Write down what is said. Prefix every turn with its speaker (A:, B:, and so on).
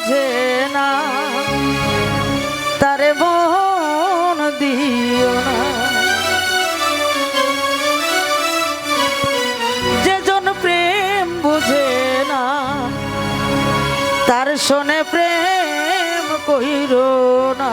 A: বোঝে না। তারে মন দিও না। যেজন প্রেম বোঝে না, তার শোনে প্রেম কহির না।